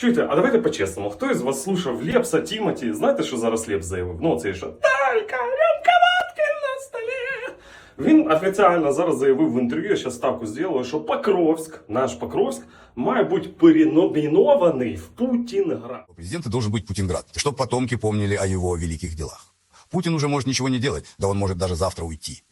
Чуєте, а давайте по-чесному. Хто із вас слушав Лепса, Тімоті? Знаєте, що зараз Лепс заявив? Ну, це що Талька, рюмка водки на столі. Він офіційно зараз заявив в інтерв'ю, я зараз ставку зробив, що Покровськ, наш Покровськ, має бути переномінований в Путінград. У президента должен быть Путинград, чтобы потомки помнили о его великих делах. Путин уже может ничего не делать, да он может даже завтра уйти.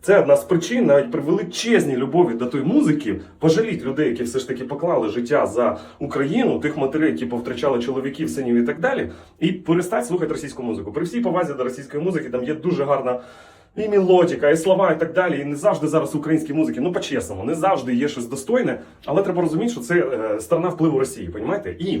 Це одна з причин, навіть при величезній любові до тої музики, пожаліть людей, які все ж таки поклали життя за Україну, тих матерей, які повтрачали чоловіків, синів і так далі, і перестать слухати російську музику. При всій повазі до російської музики там є дуже гарна. І мелодіка, і слова, і так далі. І не завжди зараз в українській музиці, ну по-чесному, не завжди є щось достойне, але треба розуміти, що це е, сторона впливу Росії, понімаєте? І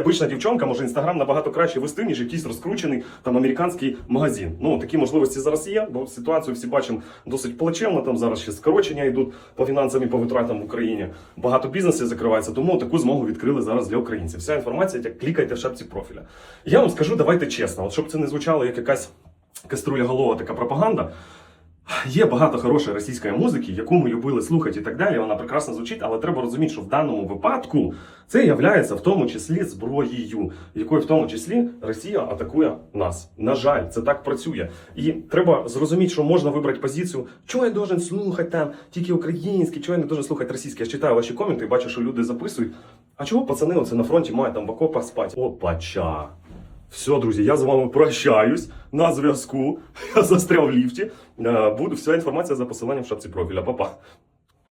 обична дівчонка, може інстаграм набагато краще вести, ніж якийсь розкручений там американський магазин. Ну такі можливості зараз є, бо ситуацію всі бачимо досить плачевно. Там зараз ще скорочення йдуть по фінансам і по витратам в Україні. Багато бізнесів закривається, тому таку змогу відкрили зараз для українців. Вся інформація як клікайте в шапці профіля. Я вам скажу, давайте чесно, от щоб це не звучало як якась каструля голова, така пропаганда. Є багато хорошої російської музики, яку ми любили слухати і так далі. Вона прекрасно звучить, але треба розуміти, що в даному випадку це являється в тому числі зброєю, якою в тому числі Росія атакує нас. На жаль, це так працює. І треба зрозуміти, що можна вибрати позицію, чого я должен слухати там тільки український, чого я не должен слухати російський. Я читаю ваші коменти і бачу, що люди записують. А чого пацани оце на фронті мають там в окопах спати? Опача. Все, друзі, я з вами прощаюсь на зв'язку. Я застряв в ліфті. Е, Буде вся інформація за посиланням в шапці профіля. Па-па.